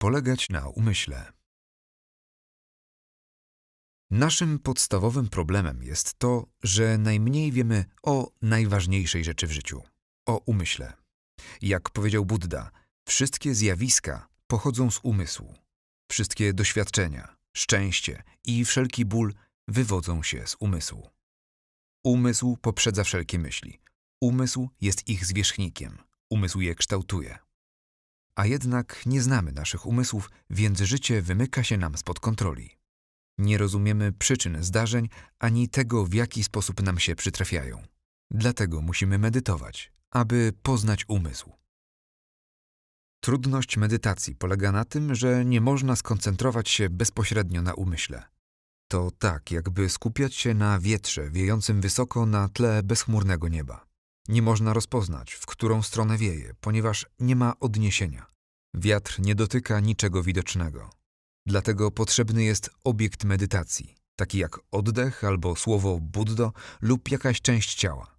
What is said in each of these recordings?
polegać na umyśle. Naszym podstawowym problemem jest to, że najmniej wiemy o najważniejszej rzeczy w życiu o umyśle. Jak powiedział Buddha, wszystkie zjawiska pochodzą z umysłu. Wszystkie doświadczenia, szczęście i wszelki ból wywodzą się z umysłu. Umysł poprzedza wszelkie myśli. Umysł jest ich zwierzchnikiem. Umysł je kształtuje. A jednak nie znamy naszych umysłów, więc życie wymyka się nam spod kontroli. Nie rozumiemy przyczyn zdarzeń ani tego, w jaki sposób nam się przytrafiają. Dlatego musimy medytować, aby poznać umysł. Trudność medytacji polega na tym, że nie można skoncentrować się bezpośrednio na umyśle. To tak, jakby skupiać się na wietrze wiejącym wysoko na tle bezchmurnego nieba. Nie można rozpoznać, w którą stronę wieje, ponieważ nie ma odniesienia. Wiatr nie dotyka niczego widocznego. Dlatego potrzebny jest obiekt medytacji, taki jak oddech albo słowo Buddo lub jakaś część ciała.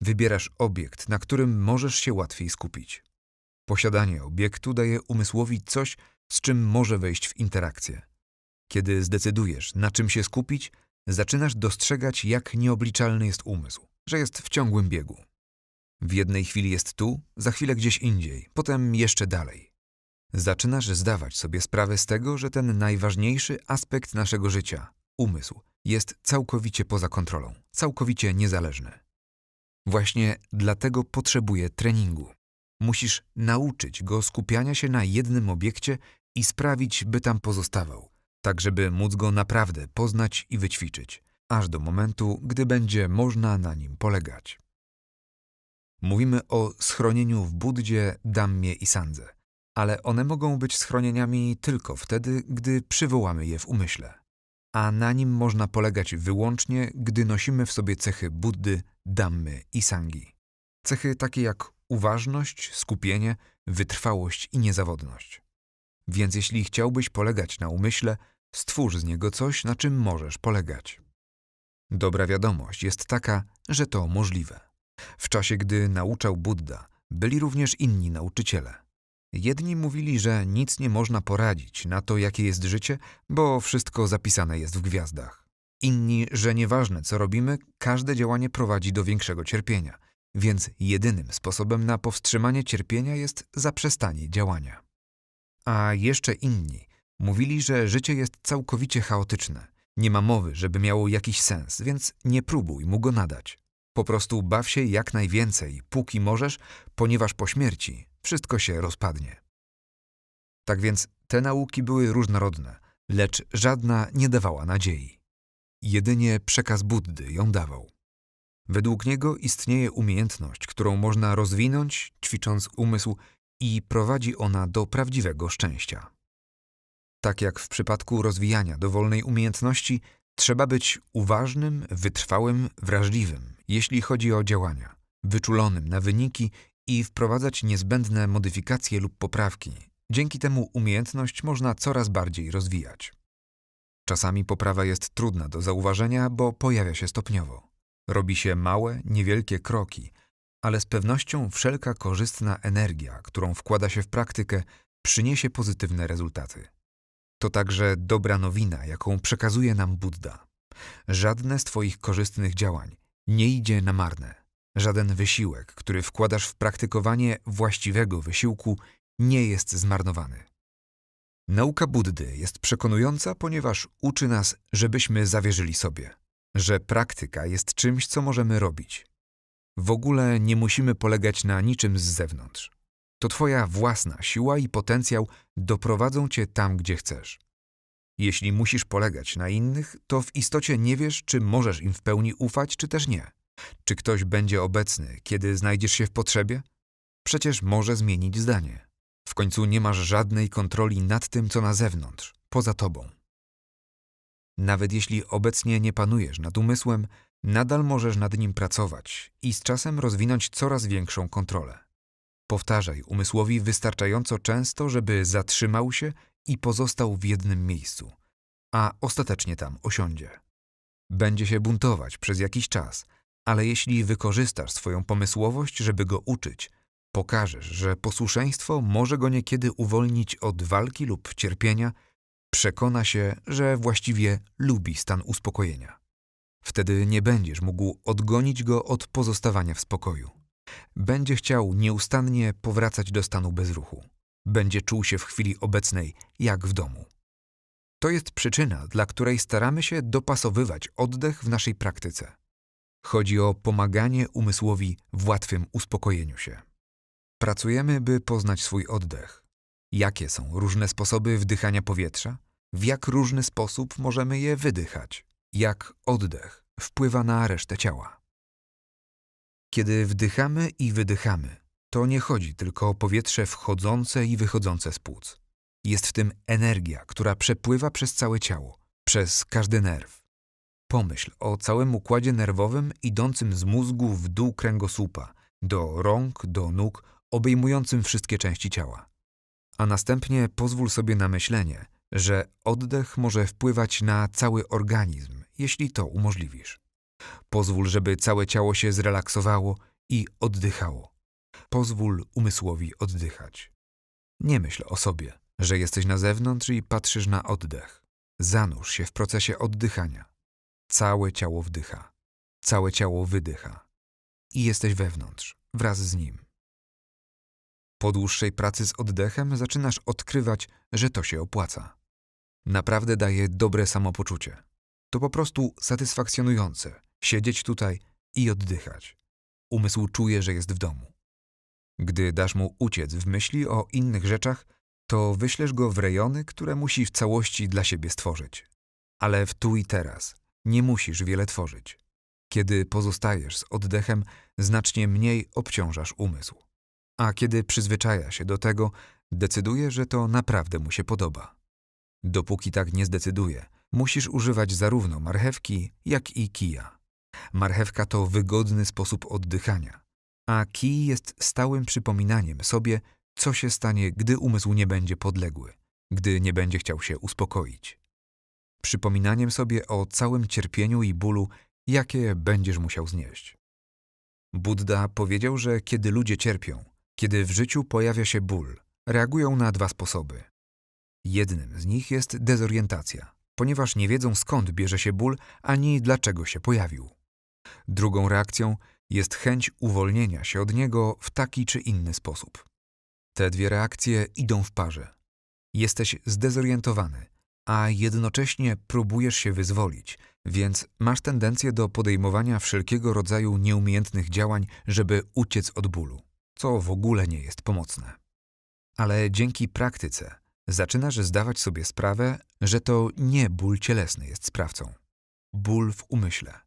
Wybierasz obiekt, na którym możesz się łatwiej skupić. Posiadanie obiektu daje umysłowi coś, z czym może wejść w interakcję. Kiedy zdecydujesz, na czym się skupić, zaczynasz dostrzegać, jak nieobliczalny jest umysł, że jest w ciągłym biegu. W jednej chwili jest tu, za chwilę gdzieś indziej, potem jeszcze dalej. Zaczynasz zdawać sobie sprawę z tego, że ten najważniejszy aspekt naszego życia, umysł, jest całkowicie poza kontrolą, całkowicie niezależny. Właśnie dlatego potrzebuje treningu. Musisz nauczyć go skupiania się na jednym obiekcie i sprawić, by tam pozostawał, tak żeby móc go naprawdę poznać i wyćwiczyć, aż do momentu, gdy będzie można na nim polegać. Mówimy o schronieniu w Buddzie, Dammie i Sandze, ale one mogą być schronieniami tylko wtedy, gdy przywołamy je w umyśle a na nim można polegać wyłącznie, gdy nosimy w sobie cechy Buddy, Dammy i Sangi. Cechy takie jak uważność, skupienie, wytrwałość i niezawodność. Więc jeśli chciałbyś polegać na umyśle, stwórz z niego coś, na czym możesz polegać. Dobra wiadomość jest taka, że to możliwe. W czasie, gdy nauczał Buddha, byli również inni nauczyciele. Jedni mówili, że nic nie można poradzić na to, jakie jest życie, bo wszystko zapisane jest w gwiazdach. Inni, że nieważne co robimy, każde działanie prowadzi do większego cierpienia, więc jedynym sposobem na powstrzymanie cierpienia jest zaprzestanie działania. A jeszcze inni mówili, że życie jest całkowicie chaotyczne. Nie ma mowy, żeby miało jakiś sens, więc nie próbuj mu go nadać. Po prostu baw się jak najwięcej, póki możesz, ponieważ po śmierci wszystko się rozpadnie. Tak więc te nauki były różnorodne, lecz żadna nie dawała nadziei. Jedynie przekaz Buddy ją dawał. Według niego istnieje umiejętność, którą można rozwinąć, ćwicząc umysł i prowadzi ona do prawdziwego szczęścia. Tak jak w przypadku rozwijania dowolnej umiejętności, trzeba być uważnym, wytrwałym, wrażliwym, jeśli chodzi o działania, wyczulonym na wyniki i wprowadzać niezbędne modyfikacje lub poprawki. Dzięki temu umiejętność można coraz bardziej rozwijać. Czasami poprawa jest trudna do zauważenia, bo pojawia się stopniowo. Robi się małe, niewielkie kroki, ale z pewnością wszelka korzystna energia, którą wkłada się w praktykę, przyniesie pozytywne rezultaty. To także dobra nowina, jaką przekazuje nam Buddha. Żadne z Twoich korzystnych działań nie idzie na marne. Żaden wysiłek, który wkładasz w praktykowanie właściwego wysiłku, nie jest zmarnowany. Nauka Buddy jest przekonująca, ponieważ uczy nas, żebyśmy zawierzyli sobie, że praktyka jest czymś, co możemy robić. W ogóle nie musimy polegać na niczym z zewnątrz. To Twoja własna siła i potencjał doprowadzą Cię tam, gdzie chcesz. Jeśli musisz polegać na innych, to w istocie nie wiesz, czy możesz im w pełni ufać, czy też nie. Czy ktoś będzie obecny, kiedy znajdziesz się w potrzebie? Przecież może zmienić zdanie. W końcu nie masz żadnej kontroli nad tym, co na zewnątrz, poza tobą. Nawet jeśli obecnie nie panujesz nad umysłem, nadal możesz nad nim pracować i z czasem rozwinąć coraz większą kontrolę. Powtarzaj umysłowi wystarczająco często, żeby zatrzymał się i pozostał w jednym miejscu, a ostatecznie tam osiądzie. Będzie się buntować przez jakiś czas – ale jeśli wykorzystasz swoją pomysłowość, żeby go uczyć, pokażesz, że posłuszeństwo może go niekiedy uwolnić od walki lub cierpienia, przekona się, że właściwie lubi stan uspokojenia. Wtedy nie będziesz mógł odgonić go od pozostawania w spokoju. Będzie chciał nieustannie powracać do stanu bezruchu. Będzie czuł się w chwili obecnej jak w domu. To jest przyczyna, dla której staramy się dopasowywać oddech w naszej praktyce. Chodzi o pomaganie umysłowi w łatwym uspokojeniu się. Pracujemy, by poznać swój oddech. Jakie są różne sposoby wdychania powietrza? W jak różny sposób możemy je wydychać? Jak oddech wpływa na resztę ciała? Kiedy wdychamy i wydychamy, to nie chodzi tylko o powietrze wchodzące i wychodzące z płuc. Jest w tym energia, która przepływa przez całe ciało, przez każdy nerw. Pomyśl o całym układzie nerwowym idącym z mózgu w dół kręgosłupa, do rąk, do nóg, obejmującym wszystkie części ciała. A następnie pozwól sobie na myślenie, że oddech może wpływać na cały organizm, jeśli to umożliwisz. Pozwól, żeby całe ciało się zrelaksowało i oddychało. Pozwól umysłowi oddychać. Nie myśl o sobie, że jesteś na zewnątrz i patrzysz na oddech. Zanurz się w procesie oddychania. Całe ciało wdycha, całe ciało wydycha. I jesteś wewnątrz, wraz z nim. Po dłuższej pracy z oddechem zaczynasz odkrywać, że to się opłaca. Naprawdę daje dobre samopoczucie. To po prostu satysfakcjonujące siedzieć tutaj i oddychać. Umysł czuje, że jest w domu. Gdy dasz mu uciec w myśli o innych rzeczach, to wyślesz go w rejony, które musi w całości dla siebie stworzyć. Ale w tu i teraz nie musisz wiele tworzyć. Kiedy pozostajesz z oddechem, znacznie mniej obciążasz umysł. A kiedy przyzwyczaja się do tego, decyduje, że to naprawdę mu się podoba. Dopóki tak nie zdecyduje, musisz używać zarówno marchewki, jak i kija. Marchewka to wygodny sposób oddychania, a kij jest stałym przypominaniem sobie, co się stanie, gdy umysł nie będzie podległy, gdy nie będzie chciał się uspokoić. Przypominaniem sobie o całym cierpieniu i bólu, jakie będziesz musiał znieść. Buddha powiedział, że kiedy ludzie cierpią, kiedy w życiu pojawia się ból, reagują na dwa sposoby. Jednym z nich jest dezorientacja, ponieważ nie wiedzą skąd bierze się ból ani dlaczego się pojawił. Drugą reakcją jest chęć uwolnienia się od niego w taki czy inny sposób. Te dwie reakcje idą w parze. Jesteś zdezorientowany, a jednocześnie próbujesz się wyzwolić, więc masz tendencję do podejmowania wszelkiego rodzaju nieumiejętnych działań, żeby uciec od bólu, co w ogóle nie jest pomocne. Ale dzięki praktyce zaczynasz zdawać sobie sprawę, że to nie ból cielesny jest sprawcą. Ból w umyśle,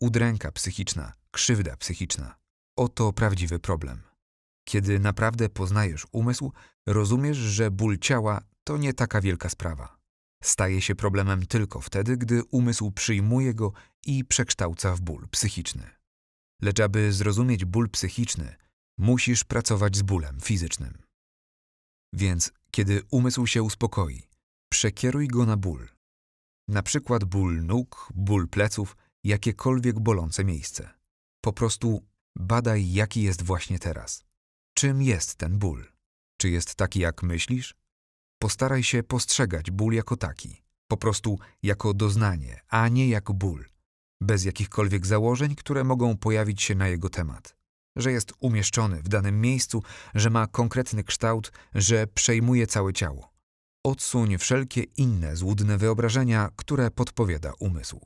udręka psychiczna, krzywda psychiczna. Oto prawdziwy problem. Kiedy naprawdę poznajesz umysł, rozumiesz, że ból ciała to nie taka wielka sprawa. Staje się problemem tylko wtedy, gdy umysł przyjmuje go i przekształca w ból psychiczny. Lecz aby zrozumieć ból psychiczny, musisz pracować z bólem fizycznym. Więc kiedy umysł się uspokoi, przekieruj go na ból. Na przykład ból nóg, ból pleców, jakiekolwiek bolące miejsce. Po prostu badaj, jaki jest właśnie teraz. Czym jest ten ból? Czy jest taki, jak myślisz? Postaraj się postrzegać ból jako taki, po prostu jako doznanie, a nie jako ból, bez jakichkolwiek założeń, które mogą pojawić się na jego temat. Że jest umieszczony w danym miejscu, że ma konkretny kształt, że przejmuje całe ciało. Odsuń wszelkie inne złudne wyobrażenia, które podpowiada umysł.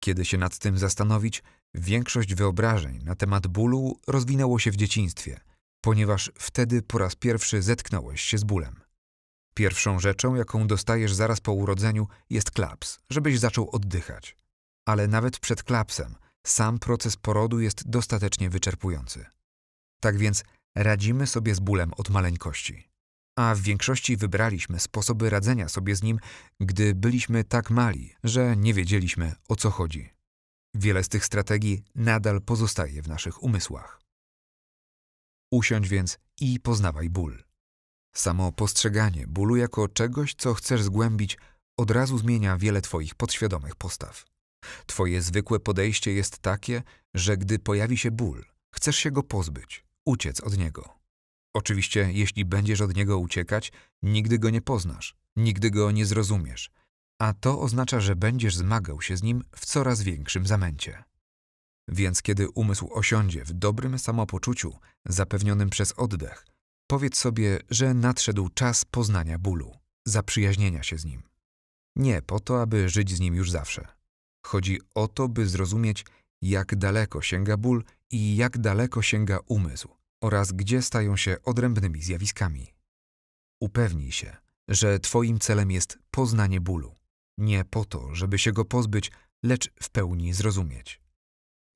Kiedy się nad tym zastanowić, większość wyobrażeń na temat bólu rozwinęło się w dzieciństwie, ponieważ wtedy po raz pierwszy zetknąłeś się z bólem. Pierwszą rzeczą, jaką dostajesz zaraz po urodzeniu, jest klaps, żebyś zaczął oddychać. Ale nawet przed klapsem sam proces porodu jest dostatecznie wyczerpujący. Tak więc radzimy sobie z bólem od maleńkości. A w większości wybraliśmy sposoby radzenia sobie z nim, gdy byliśmy tak mali, że nie wiedzieliśmy o co chodzi. Wiele z tych strategii nadal pozostaje w naszych umysłach. Usiądź więc i poznawaj ból. Samo postrzeganie bólu jako czegoś, co chcesz zgłębić, od razu zmienia wiele Twoich podświadomych postaw. Twoje zwykłe podejście jest takie, że gdy pojawi się ból, chcesz się go pozbyć, uciec od niego. Oczywiście, jeśli będziesz od niego uciekać, nigdy go nie poznasz, nigdy go nie zrozumiesz, a to oznacza, że będziesz zmagał się z nim w coraz większym zamęcie. Więc kiedy umysł osiądzie w dobrym samopoczuciu, zapewnionym przez oddech, powiedz sobie, że nadszedł czas poznania bólu, zaprzyjaźnienia się z nim. Nie po to, aby żyć z nim już zawsze. Chodzi o to, by zrozumieć, jak daleko sięga ból i jak daleko sięga umysł oraz gdzie stają się odrębnymi zjawiskami. Upewnij się, że Twoim celem jest poznanie bólu, nie po to, żeby się go pozbyć, lecz w pełni zrozumieć.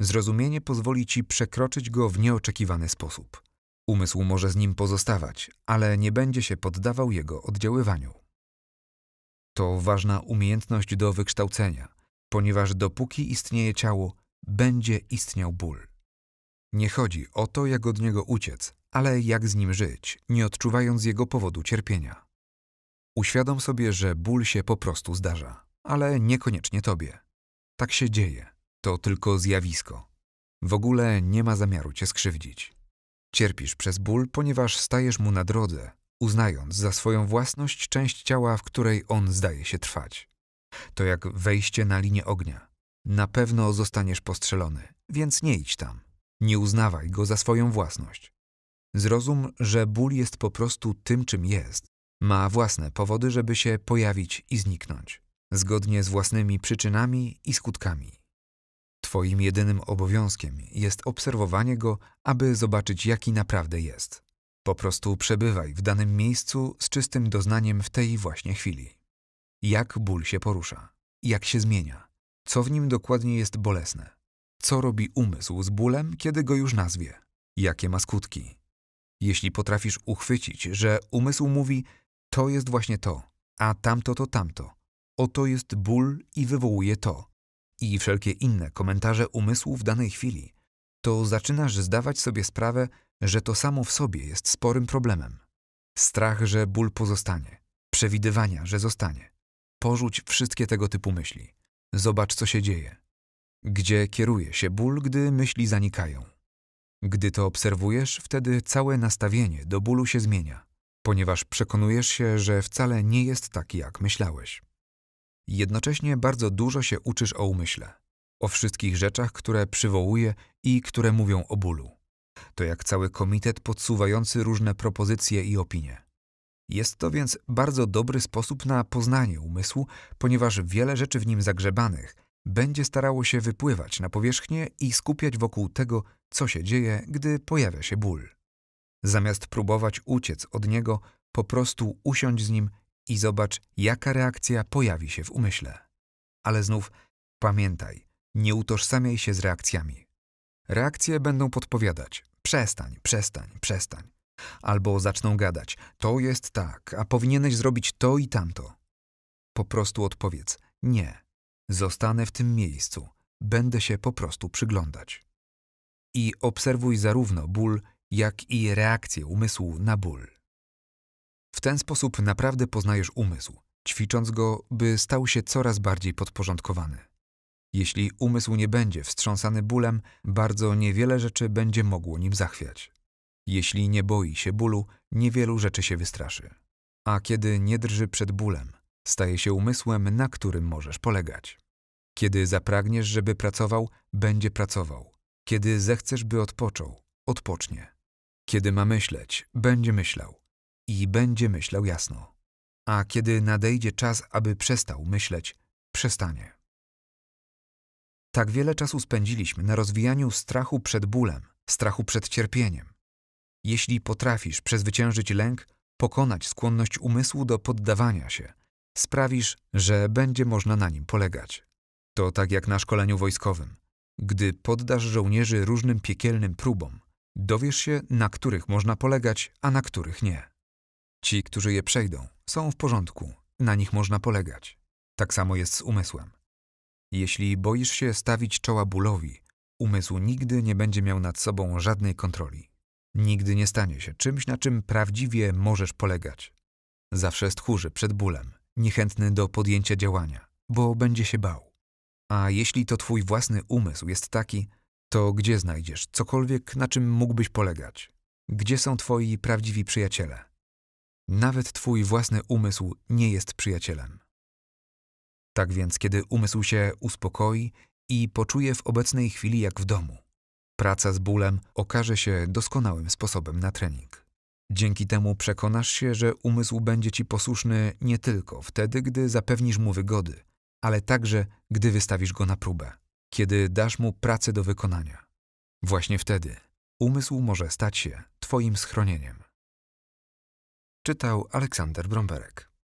Zrozumienie pozwoli Ci przekroczyć go w nieoczekiwany sposób. Umysł może z nim pozostawać, ale nie będzie się poddawał jego oddziaływaniu. To ważna umiejętność do wykształcenia, ponieważ dopóki istnieje ciało, będzie istniał ból. Nie chodzi o to, jak od niego uciec, ale jak z nim żyć, nie odczuwając jego powodu cierpienia. Uświadom sobie, że ból się po prostu zdarza, ale niekoniecznie tobie. Tak się dzieje. To tylko zjawisko. W ogóle nie ma zamiaru cię skrzywdzić. Cierpisz przez ból, ponieważ stajesz mu na drodze, uznając za swoją własność część ciała, w której on zdaje się trwać. To jak wejście na linię ognia. Na pewno zostaniesz postrzelony, więc nie idź tam. Nie uznawaj go za swoją własność. Zrozum, że ból jest po prostu tym, czym jest. Ma własne powody, żeby się pojawić i zniknąć, zgodnie z własnymi przyczynami i skutkami. Twoim jedynym obowiązkiem jest obserwowanie go, aby zobaczyć, jaki naprawdę jest. Po prostu przebywaj w danym miejscu z czystym doznaniem w tej właśnie chwili. Jak ból się porusza, jak się zmienia, co w nim dokładnie jest bolesne, co robi umysł z bólem, kiedy go już nazwie, jakie ma skutki. Jeśli potrafisz uchwycić, że umysł mówi, to jest właśnie to, a tamto to tamto, oto jest ból i wywołuje to, i wszelkie inne komentarze umysłu w danej chwili, to zaczynasz zdawać sobie sprawę, że to samo w sobie jest sporym problemem. Strach, że ból pozostanie, przewidywania, że zostanie. Porzuć wszystkie tego typu myśli. Zobacz, co się dzieje. Gdzie kieruje się ból, gdy myśli zanikają. Gdy to obserwujesz, wtedy całe nastawienie do bólu się zmienia, ponieważ przekonujesz się, że wcale nie jest taki, jak myślałeś. Jednocześnie bardzo dużo się uczysz o umyśle, o wszystkich rzeczach, które przywołuje i które mówią o bólu. To jak cały komitet podsuwający różne propozycje i opinie. Jest to więc bardzo dobry sposób na poznanie umysłu, ponieważ wiele rzeczy w nim zagrzebanych będzie starało się wypływać na powierzchnię i skupiać wokół tego, co się dzieje, gdy pojawia się ból. Zamiast próbować uciec od niego, po prostu usiądź z nim i zobacz, jaka reakcja pojawi się w umyśle. Ale znów pamiętaj, nie utożsamiaj się z reakcjami. Reakcje będą podpowiadać: przestań, przestań, przestań. Albo zaczną gadać: to jest tak, a powinieneś zrobić to i tamto. Po prostu odpowiedz: nie, zostanę w tym miejscu, będę się po prostu przyglądać. I obserwuj zarówno ból, jak i reakcję umysłu na ból. W ten sposób naprawdę poznajesz umysł, ćwicząc go, by stał się coraz bardziej podporządkowany. Jeśli umysł nie będzie wstrząsany bólem, bardzo niewiele rzeczy będzie mogło nim zachwiać. Jeśli nie boi się bólu, niewielu rzeczy się wystraszy. A kiedy nie drży przed bólem, staje się umysłem, na którym możesz polegać. Kiedy zapragniesz, żeby pracował, będzie pracował. Kiedy zechcesz, by odpoczął, odpocznie. Kiedy ma myśleć, będzie myślał i będzie myślał jasno. A kiedy nadejdzie czas, aby przestał myśleć, przestanie. Tak wiele czasu spędziliśmy na rozwijaniu strachu przed bólem, strachu przed cierpieniem. Jeśli potrafisz przezwyciężyć lęk, pokonać skłonność umysłu do poddawania się, sprawisz, że będzie można na nim polegać. To tak jak na szkoleniu wojskowym. Gdy poddasz żołnierzy różnym piekielnym próbom, dowiesz się, na których można polegać, a na których nie. Ci, którzy je przejdą, są w porządku, na nich można polegać. Tak samo jest z umysłem. Jeśli boisz się stawić czoła bólowi, umysł nigdy nie będzie miał nad sobą żadnej kontroli. Nigdy nie stanie się czymś, na czym prawdziwie możesz polegać. Zawsze stchórzy przed bólem, niechętny do podjęcia działania, bo będzie się bał. A jeśli to twój własny umysł jest taki, to gdzie znajdziesz cokolwiek, na czym mógłbyś polegać? Gdzie są twoi prawdziwi przyjaciele? Nawet twój własny umysł nie jest przyjacielem. Tak więc, kiedy umysł się uspokoi i poczuje w obecnej chwili jak w domu, praca z bólem okaże się doskonałym sposobem na trening. Dzięki temu przekonasz się, że umysł będzie ci posłuszny nie tylko wtedy, gdy zapewnisz mu wygody, ale także, gdy wystawisz go na próbę, kiedy dasz mu pracę do wykonania. Właśnie wtedy umysł może stać się Twoim schronieniem. Czytał Aleksander Bromberek.